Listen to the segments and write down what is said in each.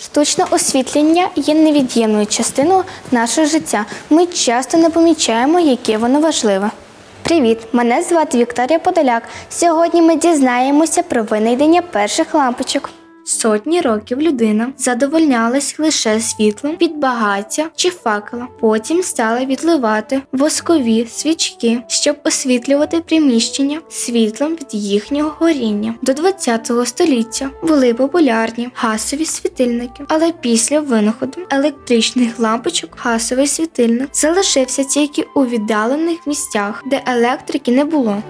Штучне освітлення є невід'ємною частиною нашого життя. Ми часто не помічаємо, яке воно важливе. Привіт! Мене звати Вікторія Подоляк. Сьогодні ми дізнаємося про винайдення перших лампочок. Сотні років людина задовольнялась лише світлом від багаття чи факела. Потім стала відливати воскові свічки, щоб освітлювати приміщення світлом від їхнього горіння. До 20 століття були популярні гасові світильники, але після винаходу електричних лампочок гасовий світильник залишився тільки у віддалених місцях, де електрики не було.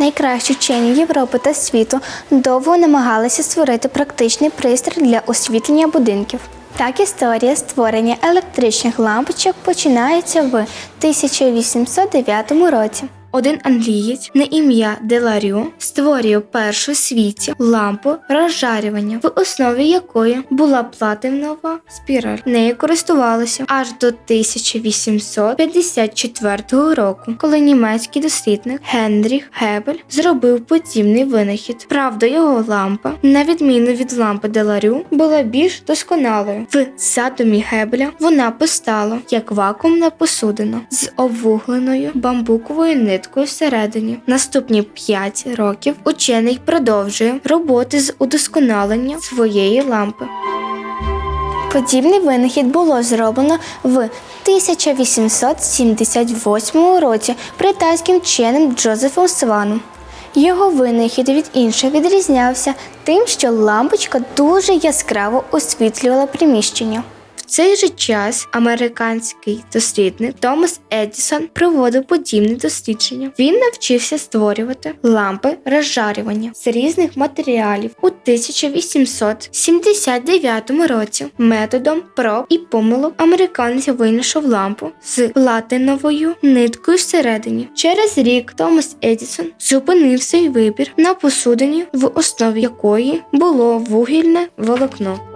Найкращі вчені Європи та світу довго намагалися створити практичний пристрій для освітлення будинків. Так історія створення електричних лампочок починається в 1809 році. Один англієць на ім'я Деларю створює першу світі лампу розжарювання, в основі якої була платинова спіраль. Нею користувалися аж до 1854 року, коли німецький дослідник Генріх Гебель зробив подібний винахід. Правда, його лампа, на відміну від лампи Деларю, була більш досконалою. В задумі Гебеля вона постала як вакуумна посудина з овугленою бамбуковою ниткою всередині. Наступні 5 років учений продовжує роботи з удосконалення своєї лампи. Подібний винахід було зроблено в 1878 році британським вченим Джозефом Сваном. Його винахід від інших відрізнявся тим, що лампочка дуже яскраво освітлювала приміщення. В цей же час американський дослідник Томас Едісон проводив подібне дослідження. Він навчився створювати лампи розжарювання з різних матеріалів у 1879 році. Методом проб і помилок американець винайшов лампу з платиновою ниткою всередині. Через рік Томас Едісон зупинив свій вибір на посудині, в основі якої було вугільне волокно.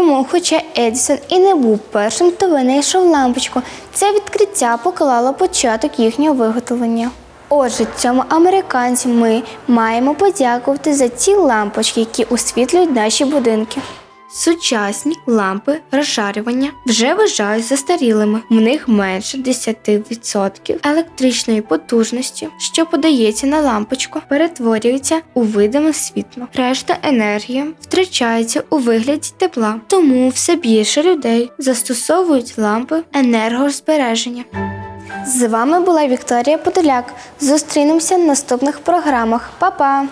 Тому, хоча Едісон і не був першим, хто винайшов лампочку, це відкриття поклало початок їхнього виготовлення. Отже, цьому американцю ми маємо подякувати за ці лампочки, які освітлюють наші будинки. Сучасні лампи розжарювання вже вважають застарілими. В них менше 10% електричної потужності, що подається на лампочку, перетворюється у видиме світло. Решта енергії втрачається у вигляді тепла. Тому все більше людей застосовують лампи енергозбереження. З вами була Вікторія Подоляк. Зустрінемося в наступних програмах. Па-па!